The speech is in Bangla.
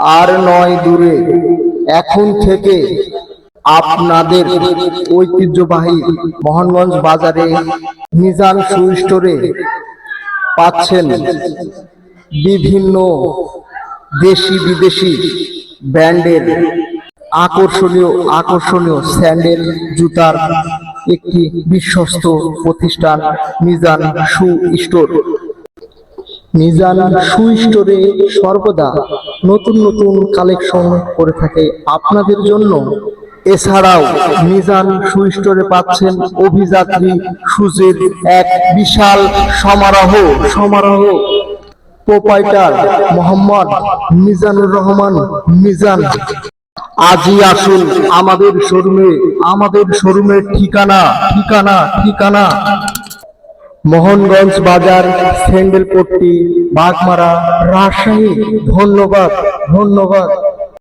আর নয় দূরে। এখন থেকে আপনাদের ঐতিহ্যবাহী মোহনগঞ্জ বাজারে মিজান শু স্টোরে পাচ্ছেন বিভিন্ন দেশি বিদেশি ব্র্যান্ডের আকর্ষণীয় আকর্ষণীয় স্যান্ডেল, জুতার একটি বিশ্বস্ত প্রতিষ্ঠান Mizan shoe store Mizan shoe স্টোরে সর্বদা নতুন নতুন কালেকশন করে থাকে আপনাদের জন্য। এছাড়াও মিজান শু স্টোরে পাচ্ছেন অভিযাত্রী সুজের এক বিশাল সমারোহ। সমারোহ। প্রোপাইটার মোহাম্মদ মিজানুর রহমান, মিজান। আজই আসুন আমাদের শোরুমে। আমাদের শোরুমের ঠিকানা ঠিকানা ঠিকানা। মোহনগঞ্জ বাজার স্যান্ডেলপট্টি বাগমারা রাজশাহী ধন্যবাদ ধন্যবাদ।